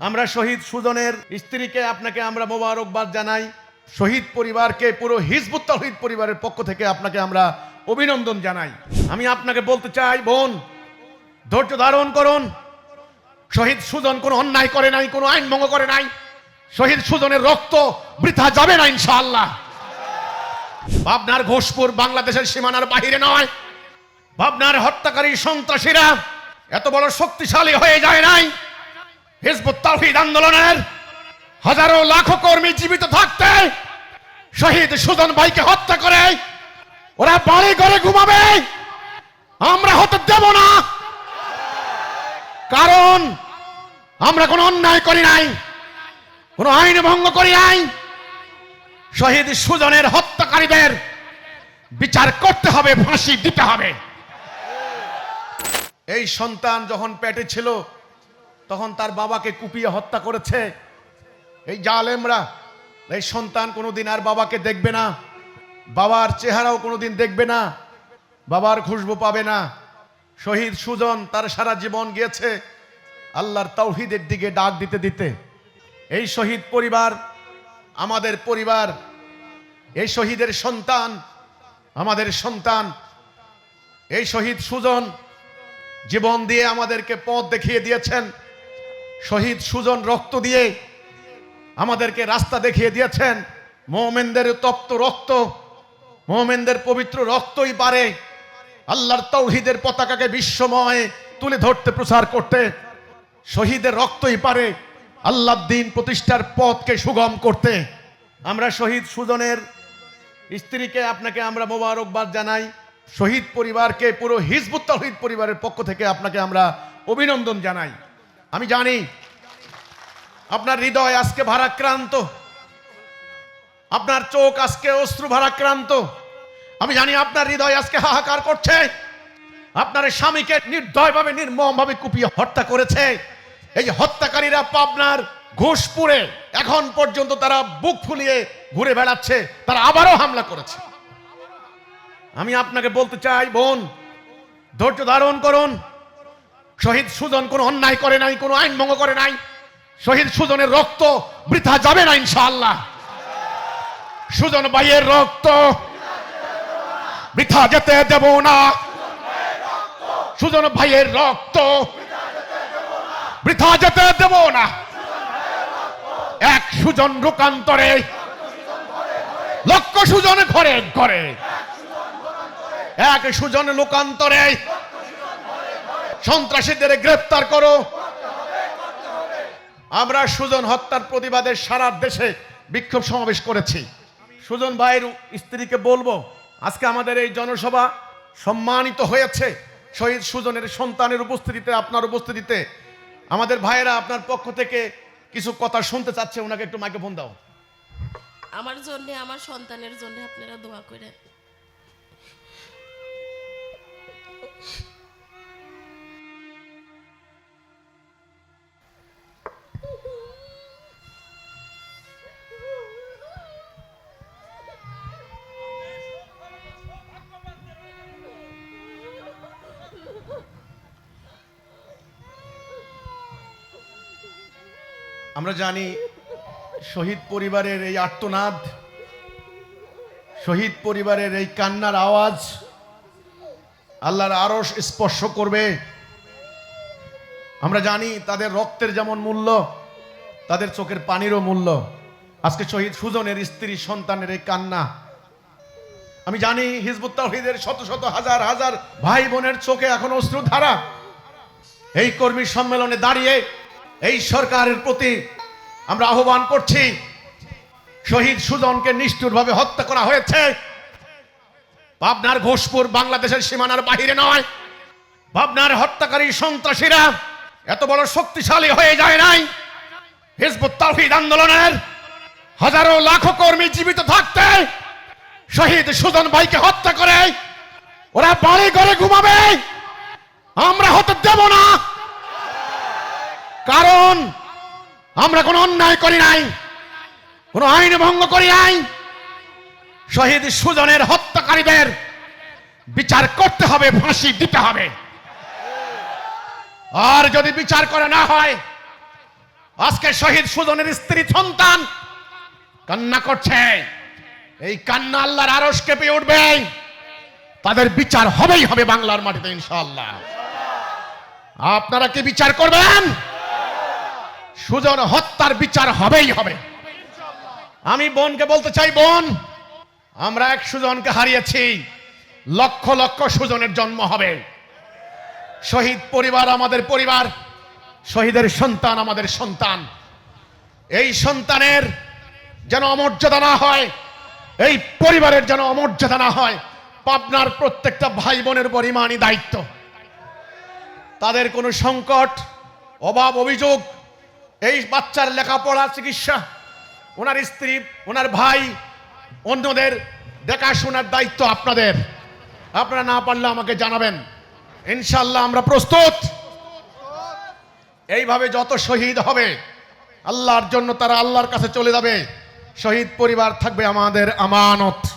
আমরা শহীদ সুজনের স্ত্রীকে আপনাকে আমরা মোবারকবাদ জানাই। শহীদ পরিবারকে, পুরো হিজবুত তহিদ পরিবারের পক্ষ থেকে আপনাকে আমরা অভিনন্দন জানাই। আমি আপনাকে বলতে চাই, বোন, ধৈর্য ধারণ করুন। শহীদ সুজন কোনো অন্যায় করে নাই, কোনো আইন ভঙ্গ করে নাই। শহীদ সুজনের রক্ত বৃথা যাবে না, ইনশাআল্লাহ। ভাবনার ঘোষপুর বাংলাদেশের সীমানার বাহিরে নয়। ভাবনার হত্যাকারী সন্ত্রাসীরা এত বড় শক্তিশালী হয়ে যায় নাই। হিজবুত তাওহীদ আন্দোলনের হাজারো লাখো কর্মী জীবিত থাকতে শহীদ সুজন ভাইকে হত্যা করে, ওরা বাড়ি ঘরে ঘুমাবে। আমরা হতে দেব না। কারণ আমরা কোনো অন্যায় করি নাই, কোনো আইন ভঙ্গ করি নাই। শহীদ সুজনের হত্যাকারীদের বিচার করতে হবে, ফাঁসি দিতে হবে। এই সন্তান যখন পেটে ছিল তখন তার বাবাকে কুপিয়ে হত্যা করেছে। এই জালেমরা, এই সন্তান কোনোদিন আর বাবাকে দেখবে না। বাবার চেহারাও কোনোদিন দেখবে না। বাবার খুশবু পাবে না। শহীদ সুজন তার সারা জীবন গিয়েছে আল্লাহর তৌহিদের দিকে ডাক দিতে দিতে। এই শহীদ পরিবার, আমাদের পরিবার, এই শহীদের সন্তান, আমাদের সন্তান, এই শহীদ সুজন জীবন দিয়ে আমাদেরকে পথ দেখিয়ে দিয়েছেন। শহীদ সুজন রক্ত দিয়ে আমাদেরকে রাস্তা দেখিয়ে দিয়েছেন, মোমেনদের তপ্ত রক্ত, মোমেনদের পবিত্র রক্তই পারে। আল্লাহর তৌহিদের পতাকাকে বিশ্বময় তুলে ধরতে, প্রচার করতে শহীদের রক্তই পারে আল্লাহ দিন প্রতিষ্ঠার পথকে সুগম করতে। আমরা শহীদ সুজনের স্ত্রীকে আপনাকে আমরা মোবারকবাদ জানাই। শহীদ পরিবারকে পুরো হিজবুত তহিদ পরিবারের পক্ষ থেকে আপনাকে আমরা অভিনন্দন জানাই। আমি জানি আপনার হৃদয় আজকে ভারাক্রান্ত। আপনার চোখ আজকে অশ্রু ভারাক্রান্ত। আমি জানি আপনার হৃদয় আজকে হাহাকার করছে। আপনার স্বামীকে নির্দয়ভাবে, নির্মমভাবে কুপিয়ে হত্যা করেছে। এই হত্যাকারীরা পাবনার ঘোষপুরে এখন পর্যন্ত তারা বুক ফুলিয়ে ঘুরে বেড়াচ্ছে। তারা আবারও হামলা করেছে। আমি আপনাকে বলতে চাই, বোন, ধৈর্য ধারণ করুন। শহীদ সুজন কোনো অন্যায় করে নাই, কোনো আইন ভঙ্গ করে নাই। শহীদ সুজনের রক্ত বৃথা যাবে না ইনশাআল্লাহ। সুজন ভাইয়ের রক্ত বৃথা যেতে দেব না। সুজন ভাইয়ের রক্ত বৃথা যেতে দেব না। এক সুজন রূপান্তরে, লক্ষ সুজন ঘরে ঘরে। এক সুজন লোকান্তরে সন্ত্রাসীদের গ্রেফতার করো। আমরা সুজন হত্যার প্রতিবাদে সারা দেশে বিক্ষোভ সমাবেশ করেছি। সুজন ভাইয়ের স্ত্রীকে বলব, আজকে আমাদের এই জনসভা সম্মানিত হয়েছে। শহীদ সুজনের সন্তানের উপস্থিতিতে, আপনার উপস্থিতিতে। আমাদের ভাইয়েরা আপনার পক্ষ থেকে কিছু কথা শুনতে চাচ্ছে, ওনাকে একটু মাইক্রোফোন দাও। আমার জন্য, আমার সন্তানের জন্য আপনারা দোয়া করে আমরা জানি শহীদ পরিবারের এই আর্তনাদ, শহীদ পরিবারের এই কান্নার আওয়াজ আল্লাহর আরও স্পর্শ করবে। আমরা জানি তাদের রক্তের যেমন মূল্য, তাদের চোখের পানিরও মূল্য। আজকে শহীদ সুজনের স্ত্রী সন্তানের এই কান্না। আমি জানি হিজবুত শত শত হাজার হাজার ভাই বোনের চোখে এখন অশ্রুধারা। এই কর্মী সম্মেলনে দাঁড়িয়ে এই সরকারের প্রতি আমরা আহ্বান করছি। শহীদ সুজনকে নিষ্ঠুরভাবে হত্যা করা হয়েছে। পাবনার ঘোষপুর বাংলাদেশের সীমানার বাহিরে নয়। পাবনার হত্যাকারী সন্ত্রাসীরা এত বড় শক্তিশালী হয়ে যায় নাই। হিজবুত তাওহীদ আন্দোলনের হাজারো লাখো কর্মী জীবিত থাকতে শহীদ সুজন ভাইকে হত্যা করে ওরা বাড়ি ঘরে ঘুমাবে। আমরা হতে দেব না। কারণ আমরা কোনো অন্যায় করি নাই, কোনো আইন ভঙ্গ করি নাই। শহীদ সুজনের হত্যাকারীদের বিচার করতে হবে, ফাঁসি দিতে হবে। আর যদি বিচার করে না হয়, আজকে শহীদ সুজনের স্ত্রী সন্তান কান্না করছে। এই কান্না আল্লাহর আরস কেঁপে উঠবে। তাদের বিচার হবেই হবে বাংলার মাটিতে, ইনশাআল্লাহ। আপনারা কি বিচার করবেন? সুজন হত্যার বিচার হবেই হবে। আমি বোনকে বলতে চাই, বোন, আমরা এক সুজনকে হারিয়েছি। লক্ষ লক্ষ সুজনের জন্ম হবে। শহীদ পরিবার আমাদের পরিবার, শহীদের সন্তান আমাদের সন্তান। এই সন্তানের যেন অমর্যাদা না হয়, এই পরিবারের যেন অমর্যাদা না হয়, পাবনার প্রত্যেকটা ভাই বোনের পরিমাণই দায়িত্ব। তাদের কোনো সংকট, অভাব, অভিযোগ এই বাচ্চার লেখাপড়া, চিকিৎসা, ওনার স্ত্রী, ওনার ভাই, অন্যদের দেখাশোনার দায়িত্ব আপনাদের। আপনারা না পারলে আমাকে জানাবেন। ইনশাল্লাহ আমরা প্রস্তুত। এইভাবে যত শহীদ হবে, আল্লাহর জন্য তারা আল্লাহর কাছে চলে যাবে। শহীদ পরিবার থাকবে আমাদের আমানত।